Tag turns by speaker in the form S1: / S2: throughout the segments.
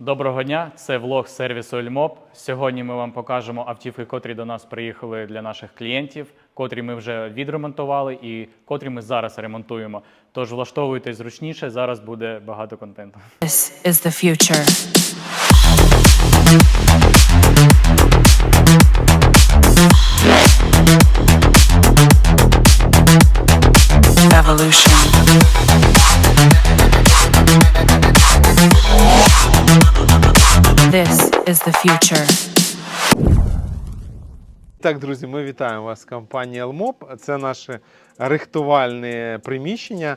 S1: Доброго дня, це влог сервісу Ельмоп. Сьогодні ми вам покажемо автівки, котрі до нас приїхали для наших клієнтів, котрі ми вже відремонтували і котрі ми зараз ремонтуємо. Тож влаштовуйтесь зручніше, зараз буде багато контенту.
S2: This is the future. Evolution. Is the future.
S3: Так, друзі, ми вітаємо вас з компанії Елмоп. Це наше рихтувальне приміщення.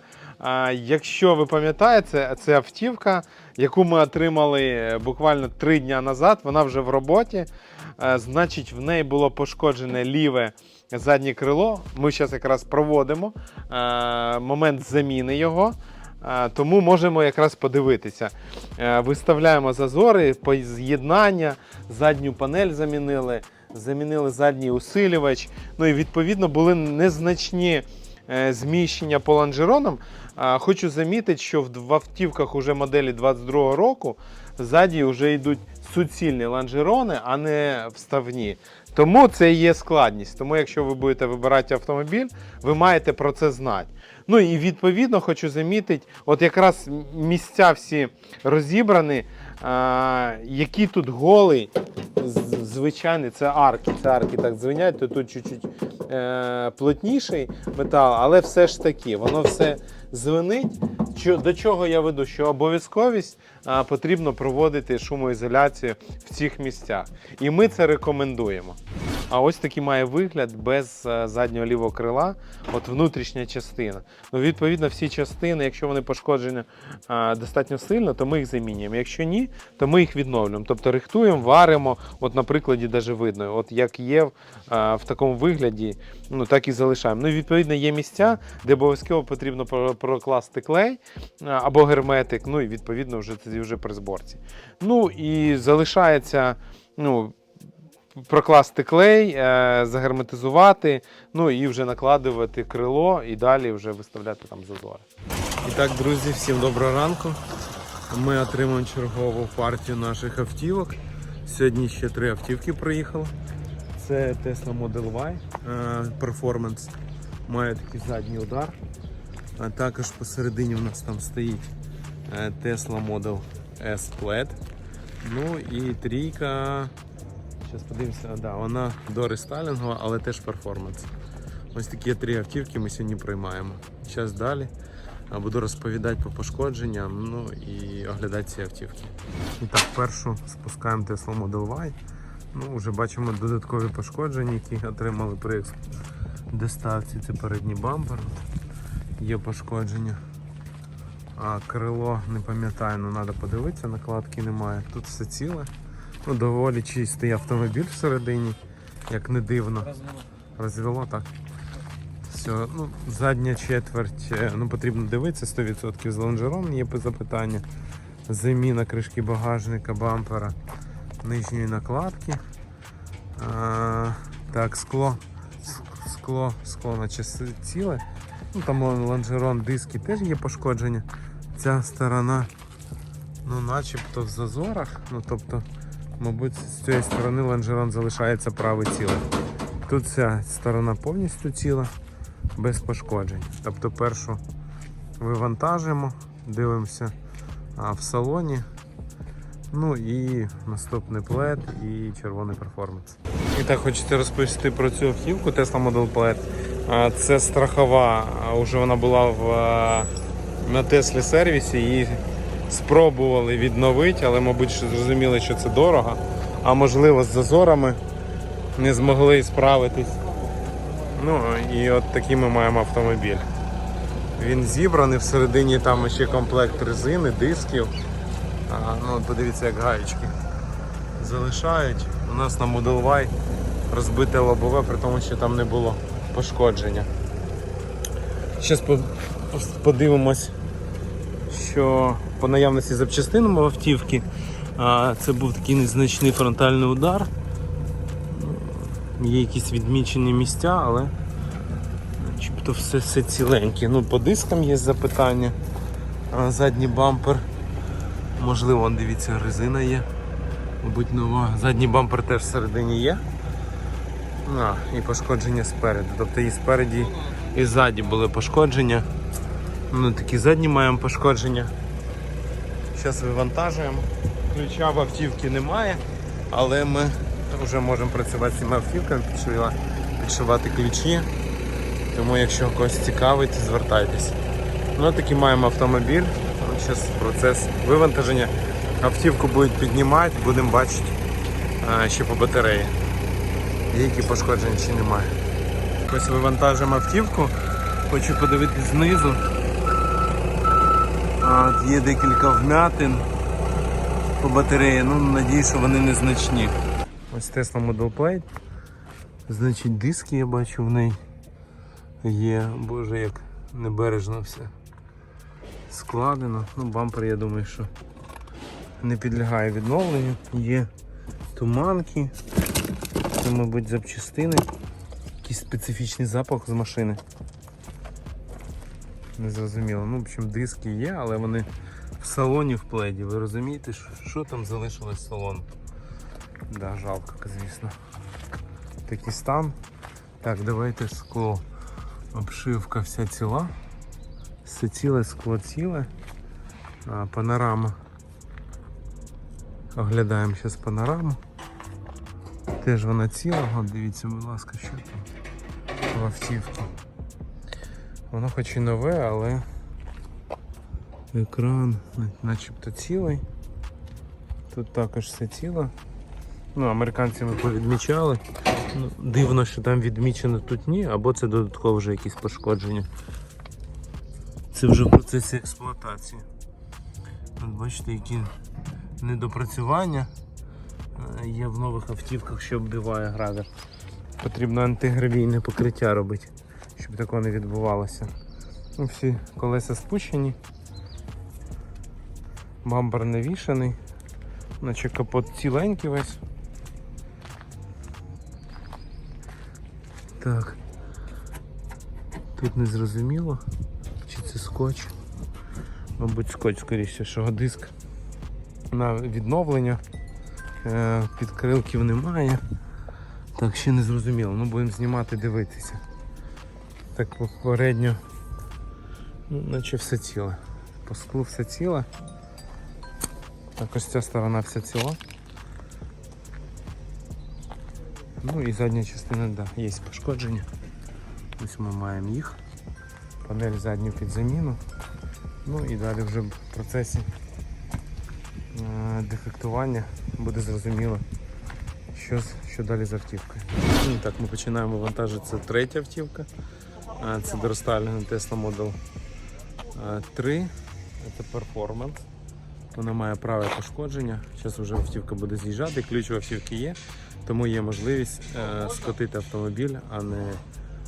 S3: Якщо ви пам'ятаєте, це автівка, яку ми отримали буквально три дні назад. Вона вже в роботі. Значить, в неї було пошкоджене ліве заднє крило. Ми зараз якраз проводимо момент заміни його. Тому можемо якраз подивитися. Е, Виставляємо зазори, з'єднання, задню панель замінили, замінили задній усилювач. Ну і відповідно були незначні е, зміщення по лонжеронам. Хочу замітити, що в автівках уже моделі 22 року ззаді вже йдуть суцільні лонжерони, а не вставні. Тому це є складність. Тому, якщо ви будете вибирати автомобіль, ви маєте про це знати. Ну і відповідно хочу замітити, от якраз місця всі розібрані, а, які тут голий, звичайний, це арки. Це арки так звиняють, то тут чуть-чуть е, плотніший метал, але все ж таки, воно все звенить. До чого я веду? Що обов'язковість потрібно проводити шумоізоляцію в цих місцях. І ми це рекомендуємо. А ось такий має вигляд без е, заднього лівого крила, от внутрішня частина. Ну, відповідно, всі частини, якщо вони пошкоджені достатньо сильно, то ми їх замінюємо. Якщо ні, то ми їх відновлюємо. Тобто рихтуємо, варимо. От на прикладі даже видно, от як є в такому вигляді, ну так і залишаємо. Ну відповідно є місця, де обов'язково потрібно прокласти клей або герметик. Ну і відповідно вже тоді вже при зборці. Ну і залишається. Ну, прокласти клей, е, загерметизувати, ну і вже накладувати крило і далі вже виставляти там зазори.
S4: І так, друзі, всім доброго ранку. Ми отримуємо чергову партію наших автівок. Сьогодні ще три автівки приїхали. Це Tesla Model Y е, Performance. Має такий задній удар. А також посередині у нас там стоїть Tesla Model S Plaid. Ну і трійка. Зараз подивимося, да, вона до рестайлінгова, але теж перформанс. Ось такі три автівки ми сьогодні приймаємо. Зараз далі буду розповідати по пошкодженням, ну і оглядати ці автівки. І так, першу спускаємо Tesla Model Y. Ну, вже бачимо додаткові пошкодження, які отримали при доставці. Це передній бампер. Є пошкодження. А крило не пам'ятаю, ну треба подивитися, накладки немає. Тут все ціле. Ну, доволі чистий автомобіль всередині, як не дивно. Розвело так. Все, ну, задня четверть, е, ну потрібно дивитися 100% з лонжером, є запитання. Заміна кришки багажника, бампера, нижньої накладки. А, так, скло, скло, скло наче ціле. Ну, там лон- лонжерон, диски теж є пошкодження. Ця сторона, ну, начебто в зазорах. Ну, тобто, мабуть, з цієї сторони лонжерон залишається правий цілий. Тут ця сторона повністю ціла, без пошкоджень. Тобто першу вивантажимо, дивимося а, в салоні. Ну і наступний плед і червоний перформанс. І так хочеться розповісти про цю автівку Tesla Model Plaid. Це страхова, вже вона була в, на Теслі сервісі. Її спробували відновити, але, мабуть, зрозуміли, що це дорого. А можливо, з зазорами не змогли справитись. Ну і от такий ми маємо автомобіль. Він зібраний, всередині там ще комплект резини, дисків. А, ну, подивіться, як гаєчки залишають. У нас на Model Y розбите лобове, при тому, що там не було пошкодження. Зараз подивимось, що по наявності запчастин автівки. Це був такий незначний фронтальний удар. Є якісь відмічені місця, але начебто все, все ціленьке. Ну, по дискам є запитання. Задній бампер Можливо, дивіться, резина є. Мабуть, нова. Задній бампер теж всередині є. А, і пошкодження спереду. Тобто і спереді, і ззаді були пошкодження. Ну, такі задні маємо пошкодження. Зараз вивантажуємо. Ключа в автівці немає, але ми вже можемо працювати з цими автівками, підшива- підшивати ключі. Тому якщо когось цікавить, звертайтесь. Ну такий маємо автомобіль. Зараз процес вивантаження. Автівку будуть піднімати, будемо бачити ще по батареї. Які пошкодження чи немає. Ось вивантажуємо автівку. Хочу подивитись знизу. От є декілька вмятин по батареї. Ну, надію, що вони незначні. Ось Tesla Model Plate. Значить, диски я бачу в неї є. Боже, як небережно все складено. Ну, бампер, я думаю, що не підлягає відновленню. Є туманки. Це, мабуть, запчастини. Якийсь специфічний запах з машини. Не зрозуміло. Ну, в общем, диски є, але вони в салоні в пледі. Ви розумієте, що, там залишилось з салону? Да, жалко, звісно. Такий стан. Так, давайте скло. Обшивка вся ціла. Все ціле, скло ціле. А, панорама. Оглядаємо зараз панораму. Теж вона ціла. Дивіться, будь ласка, що там в автівці. Воно хоч і нове, але екран начебто цілий. Тут також все ціло. Ну, американці ми повідмічали. Ну, дивно, що там відмічено тут ні, або це додатково вже якісь пошкодження. Це вже в процесі експлуатації. От бачите, які недопрацювання є в нових автівках, що оббиває градер. Потрібно антигравійне покриття робити, щоб такого не відбувалося. Ну, всі колеса спущені, бампер не наче капот ціленький весь. Так. Тут не зрозуміло, чи це скотч. Мабуть, скотч, скоріше, що диск на відновлення. Е, Підкрилків немає. Так, ще не зрозуміло. Ну будемо знімати, дивитися. Так попередньо, ну, наче все ціле. По склу все ціле. Так ось ця сторона вся ціла. Ну і задня частина, да, є пошкодження. Ось ми маємо їх. Панель задню під заміну. Ну і далі вже в процесі е, дефектування буде зрозуміло, що, що далі з автівкою. Ну, так, ми починаємо вантажити. Це третя автівка. Це доростальна Tesla Model е, 3. Це Performance. Вона має праве пошкодження. Зараз вже автівка буде з'їжджати, ключ у автівки є, тому є можливість е, скотити автомобіль, а не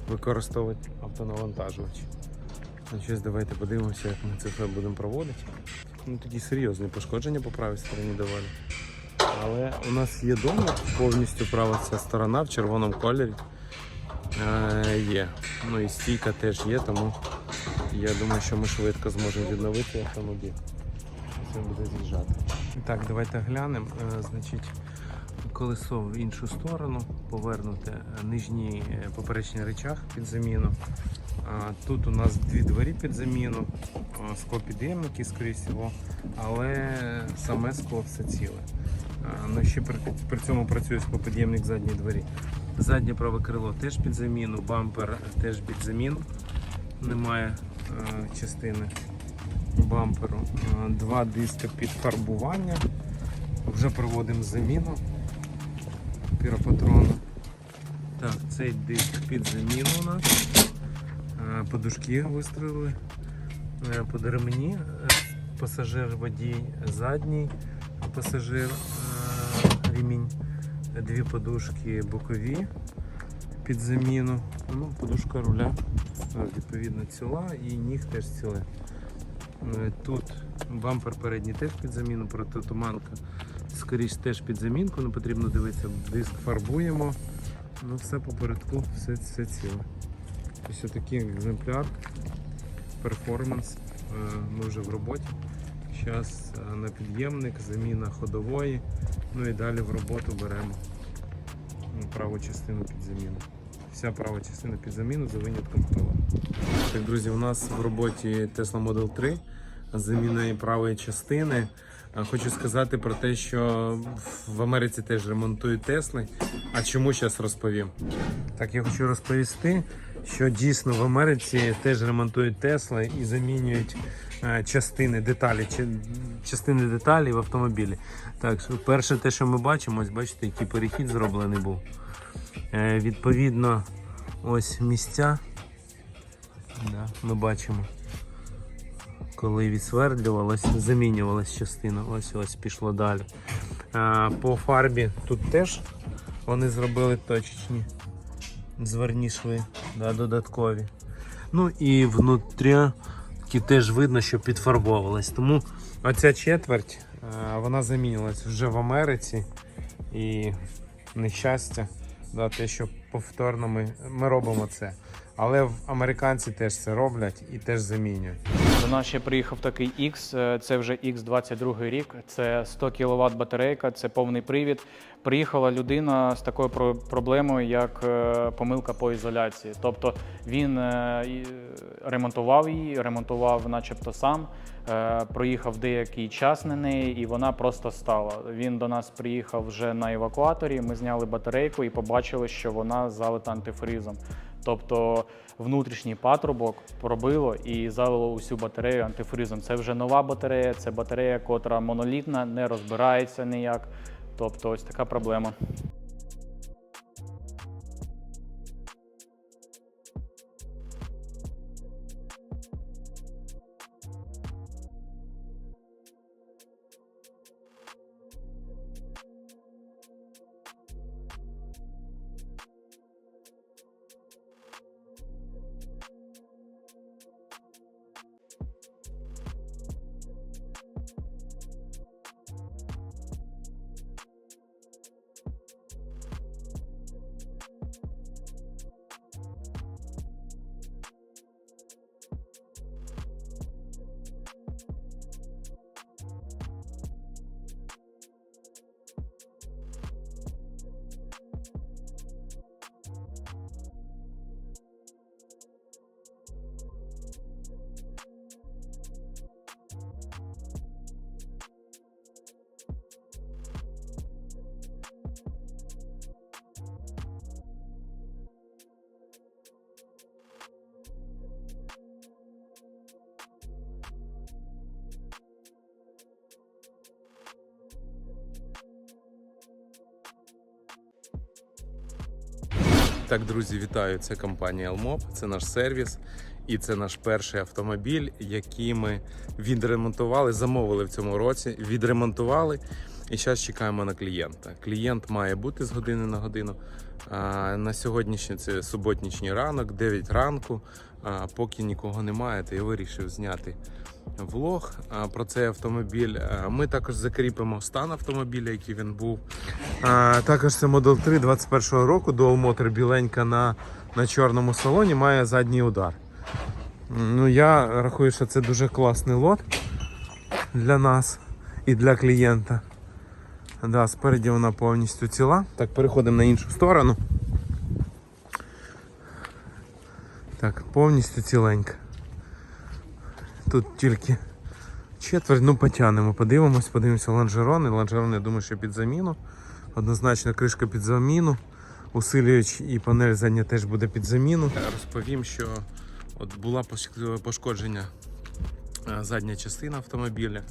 S4: використовувати автонавантажувач. Зараз давайте подивимося, як ми це все будемо проводити. Ну, Тоді серйозні пошкодження по правій стороні доволі. Але у нас є дома повністю права ця сторона в червоному кольорі. Е, є. Ну і стійка теж є, тому я думаю, що ми швидко зможемо відновити автомобіль. Це буде з'їжджати. Так, давайте глянемо. Е, Значить, колесо в іншу сторону, повернути е, нижній е, поперечний речах під заміну. Тут у нас дві двері під заміну, а, склопідйомники, скоріше всього, але саме скло все ціле. А, Ну, ще при, при цьому працює склопідйомник задньої двері. Заднє праве крило теж під заміну, бампер теж під заміну. Немає е, частини бамперу. Е, Два диски під фарбування. Вже проводимо заміну піропатрону. Так, цей диск під заміну у нас. Е, Подушки вистрілили. Е, Под ремені е, пасажир водій задній пасажир ремінь. Дві подушки бокові під заміну. Ну, подушка руля е, відповідно ціла і ніг теж ціле. Е, Тут бампер передній теж під заміну, протитуманка скоріш теж під замінку, не потрібно дивитися, диск фарбуємо. Ну все попередку, все, все ціле. Ось такий екземпляр, перформанс. Е, Ми вже в роботі. Зараз на під'ємник, заміна ходової. Ну і далі в роботу беремо ну, праву частину під заміну. Вся права частина під заміну за винятком крила. Так, друзі, у нас в роботі Tesla Model 3 з заміною правої частини. Хочу сказати про те, що в Америці теж ремонтують Тесли. А чому зараз розповім? Так, я хочу розповісти, що дійсно в Америці теж ремонтують Тесли і замінюють е, частини деталі, частини деталі в автомобілі. Так, перше, те, що ми бачимо, ось бачите, який перехід зроблений був. Е, відповідно, ось місця. Да, ми бачимо. Коли відсвердлювалось, замінювалась частина. Ось ось пішло далі. А, по фарбі тут теж вони зробили точечні зверні шви, да, додаткові. Ну і внутрі теж видно, що підфарбовувалась. Тому оця четверть вона замінилась вже в Америці. І нещастя, да, те, що повторно ми, ми робимо це. Але американці теж це роблять і теж замінюють.
S1: До нас ще приїхав такий X, е, це вже X22 рік, це 100 кВт батарейка, це повний привід. Приїхала людина з такою проблемою, як е, помилка по ізоляції. Тобто він е, ремонтував її, ремонтував начебто сам, проїхав деякий час на неї, і вона просто стала. Він до нас приїхав вже на евакуаторі. Ми зняли батарейку і побачили, що вона залита антифризом. Тобто внутрішній патрубок пробило і залило усю батарею антифризом. Це вже нова батарея, це батарея, котра монолітна, не розбирається ніяк. Тобто ось така проблема.
S4: Так, друзі, вітаю! Це компанія Elmop, це наш сервіс. І це наш перший автомобіль, який ми відремонтували, замовили в цьому році, відремонтували. І зараз чекаємо на клієнта. Клієнт має бути з години на годину. На сьогоднішній це суботнішній ранок, 9 ранку. Поки нікого немає, то я вирішив зняти влог про цей автомобіль. Ми також закріпимо стан автомобіля, який він був. Також це Model 3 21 року, Dual Motor біленька на, на чорному салоні, має задній удар. Ну, я рахую, що це дуже класний лот для нас і для клієнта. Да, спереді вона повністю ціла. Так, переходимо на іншу сторону. Так, повністю ціленька. Тут тільки четверть, ну потягнемо, подивимось, подивимося лонжерони. Лонжерони, я думаю, що під заміну. Однозначно кришка під заміну. Усилювач і панель задня теж буде під заміну. Розповім, що от була пошкодження е, задня частина автомобіля.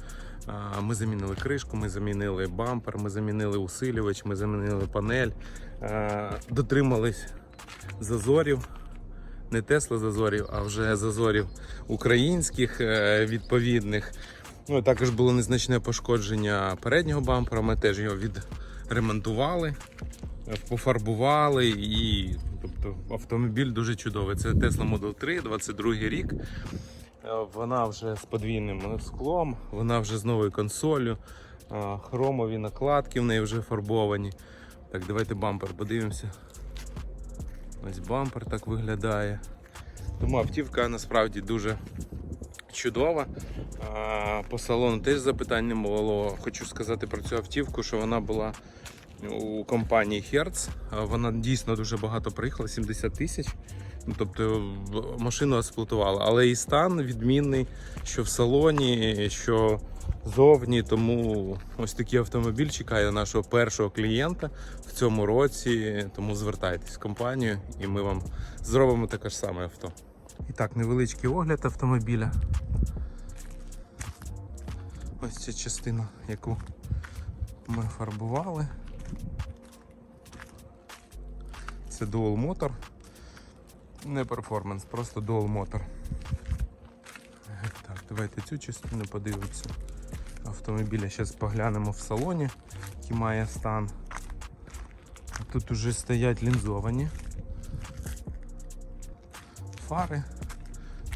S4: Ми замінили кришку, ми замінили бампер, ми замінили усилювач, ми замінили панель, дотримались зазорів. Не Тесла зазорів, а вже зазорів українських е, відповідних. Ну, також було незначне пошкодження переднього бампера. Ми теж його відремонтували, пофарбували і тобто, автомобіль дуже чудовий. Це Tesla Model 3, 22 рік. Е, Вона вже з подвійним склом, вона вже з новою консолью, е, хромові накладки в неї вже фарбовані. Так, давайте бампер подивимося. Ось бампер так виглядає. Тому автівка насправді дуже чудова. По салону теж запитань не було. Хочу сказати про цю автівку, що вона була у компанії Hertz. Вона дійсно дуже багато приїхала, 70 тисяч. Ну, тобто машину експлуатувала. Але і стан відмінний, що в салоні, що зовні. Тому ось такий автомобіль чекає нашого першого клієнта в цьому році. Тому звертайтесь в компанію і ми вам зробимо таке ж саме авто. І так, невеличкий огляд автомобіля. Ось ця частина, яку ми фарбували. Це Dual Motor. Не перформанс, просто Dual Motor. Так, давайте цю частину подивимося. Автомобіля зараз поглянемо в салоні, який має стан. Тут уже стоять лінзовані фари.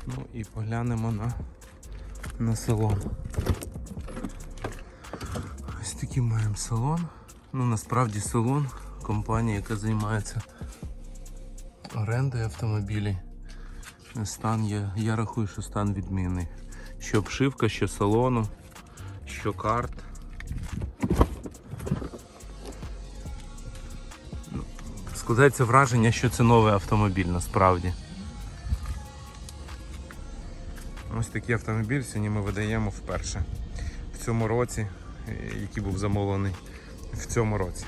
S4: Ну і поглянемо на, на салон. Ось такий маємо салон. Ну насправді салон компанія, яка займається орендою автомобілів. Стан є, я рахую, що стан відмінний. Що обшивка, що салону, що карт. Ну, Складається враження, що це новий автомобіль насправді. Ось такий автомобіль сьогодні ми видаємо вперше в цьому році, е, який був замовлений в цьому році.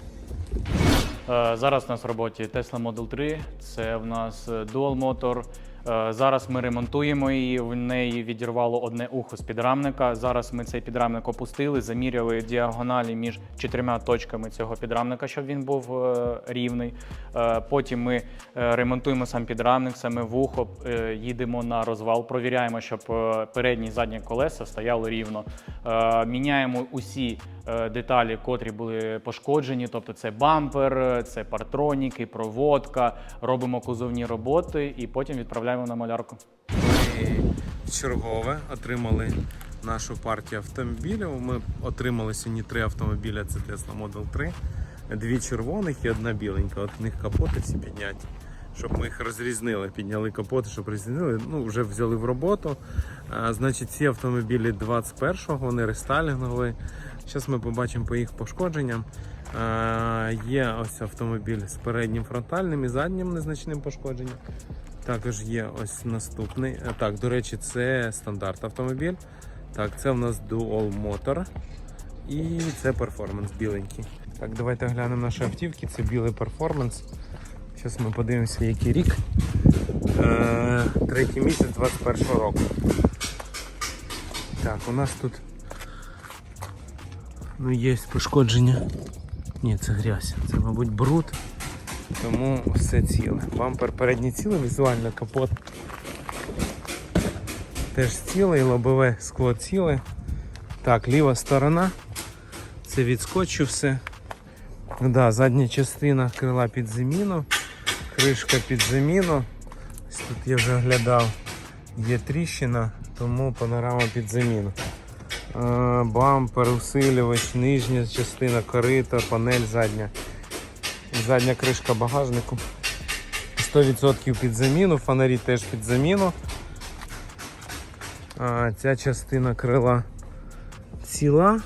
S1: Е, Зараз у нас в роботі Tesla Model 3, це в нас е, Dual Motor. Е, Зараз ми ремонтуємо її. В неї відірвало одне ухо з підрамника. Зараз ми цей підрамник опустили, заміряли діагоналі між чотирма точками цього підрамника, щоб він був е, рівний. Е, Потім ми ремонтуємо сам підрамник, саме вухо, їдемо на розвал, провіряємо, щоб передні і задні колеса стояли рівно. Міняємо усі деталі, котрі були пошкоджені, тобто це бампер, це партроніки, проводка. Робимо кузовні роботи і потім відправляємо на малярку.
S4: Ми чергове отримали нашу партію автомобілів. Ми отримали сьогодні три автомобіля. Це Tesla Model 3, дві червоних і одна біленька. От в них капоти всі підняті. Щоб ми їх розрізнили, підняли капоти, щоб розрізнили. Ну, вже взяли в роботу. А, значить, ці автомобілі 21-го, вони рестайлінгові. Зараз ми побачимо по їх пошкодженням. А, є ось автомобіль з переднім фронтальним і заднім незначним пошкодженням. Також є ось наступний. Е, Так, до речі, це стандарт автомобіль. Так, це в нас Dual Motor. І це перформанс біленький. Так, давайте глянемо наші автівки. Це білий перформанс. Зараз ми подивимося, який рік. Е, третій місяць 21 року. Так, у нас тут ну, є пошкодження. Ні, це грязь. Це, мабуть, бруд. Тому все ціле. Бампер передній цілий, візуально капот теж цілий, лобове скло ціле. Так, ліва сторона. Це від скотчу все. Да, задня частина крила під заміну, кришка під заміну. Ось тут я вже оглядав, є тріщина, тому панорама під заміну. Е, Бампер, усилювач, нижня частина, корита, панель задня. Задня кришка багажнику. 100% під заміну, фонарі теж під заміну. А, ця частина крила ціла,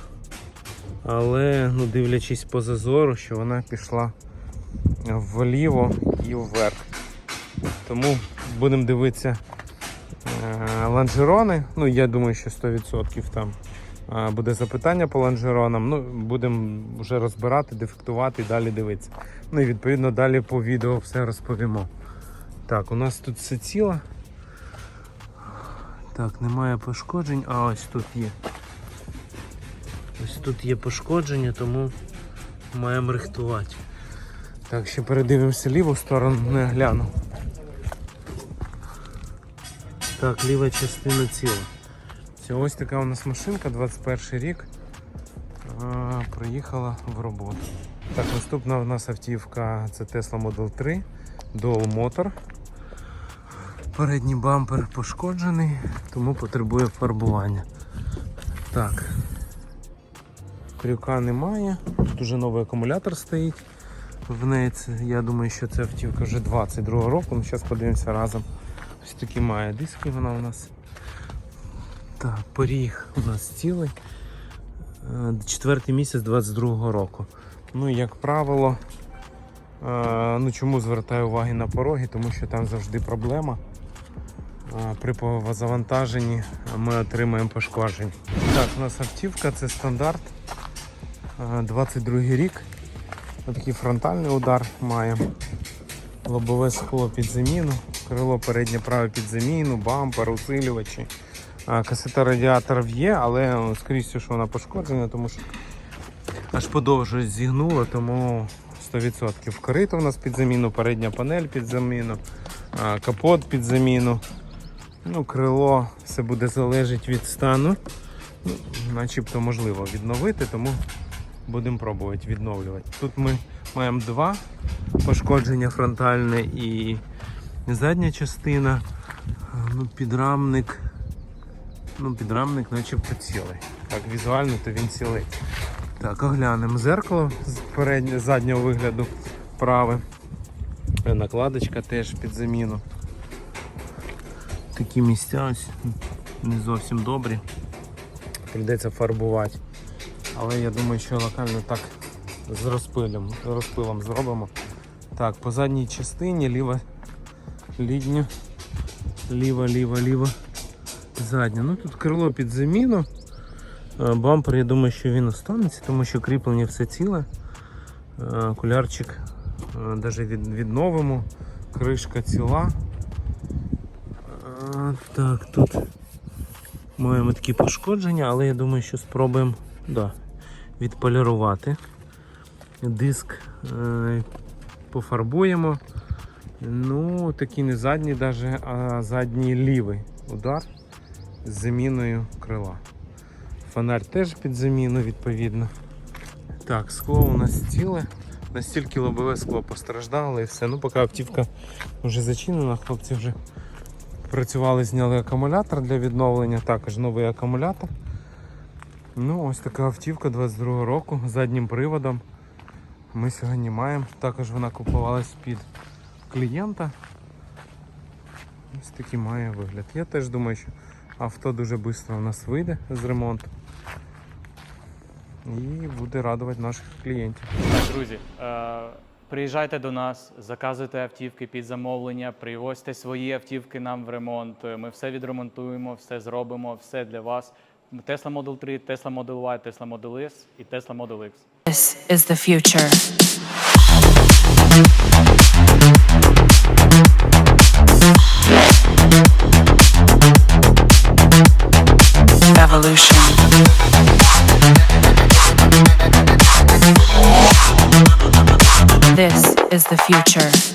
S4: але ну, дивлячись по зазору, що вона пішла вліво і вверх. Тому будемо дивитися е, лонжерони. Ну, я думаю, що 100% там буде запитання по лонжеронам. Ну, будемо вже розбирати, дефектувати і далі дивитися. Ну і відповідно далі по відео все розповімо. Так, у нас тут все ціло. Так, немає пошкоджень, а ось тут є. Ось тут є пошкодження, тому маємо рихтувати. Так, ще передивимося ліву сторону, не гляну. Так, ліва частина ціла. Це ось така у нас машинка, 21 рік. Приїхала в роботу. Так, наступна у нас автівка це Tesla Model 3 Dual Motor. Передній бампер пошкоджений, тому потребує фарбування. Так. Крюка немає. Тут уже новий акумулятор стоїть. В неї це, я думаю, що це автівка вже 22 року. Ну, зараз подивимося разом. Ось такі має диски вона у нас. Так, поріг у нас цілий. Е, Четвертий місяць 22-го року. Ну, як правило, е, ну чому звертаю уваги на пороги? Тому що там завжди проблема. Е, При завантаженні ми отримаємо пошкоджень. Так, у нас автівка, це стандарт. Е, 22 рік. Такий фронтальний удар має. Лобове скло під заміну, крило переднє праве під заміну, бампер, усилювачі. Касета радіаторів є, але скоріше, всього, що вона пошкоджена, тому що аж подовжує зігнуло, тому 100%. Корито у нас під заміну, передня панель під заміну, капот під заміну. Ну, крило все буде залежати від стану. Ну, начебто можливо відновити, тому будемо пробувати відновлювати. Тут ми маємо два пошкодження фронтальне і задня частина. Ну, підрамник. Ну, підрамник начебто цілий. Так, візуально то він цілий. Так, оглянемо зеркало з переднього заднього вигляду праве. Накладочка теж під заміну. Такі місця ось не зовсім добрі. Прийдеться фарбувати. Але я думаю, що локально так з розпилом, розпилом зробимо. Так, по задній частині ліва лідня, ліва, ліва, ліва, задня. Ну тут крило під заміну. Е, Бампер, я думаю, що він останеться, тому що кріплення все ціле. Е, Кулярчик навіть відновимо. Кришка ціла. Е, Так, тут маємо такі пошкодження, але я думаю, що спробуємо да, відполірувати. Диск е, пофарбуємо. Ну, такий не задній, даже, а задній лівий удар з заміною крила. Фонарь теж під заміну, відповідно. Так, скло у нас ціле. Настільки лобове скло постраждало і все. Ну, поки автівка вже зачинена, хлопці вже працювали, зняли акумулятор для відновлення, також новий акумулятор. Ну, ось така автівка 22 року з заднім приводом. Ми сьогодні маємо. Також вона купувалась під клієнта. Ось такий має вигляд. Я теж думаю, що авто дуже швидко у нас вийде з ремонту. І буде радувати наших клієнтів.
S1: Друзі, е, приїжджайте до нас, заказуйте автівки під замовлення, привозьте свої автівки нам в ремонт. Ми все відремонтуємо, все зробимо, все для вас. Tesla Model 3, Tesla Model Y, Tesla Model S і Tesla Model X.
S2: This is the future. Evolution. This is the future.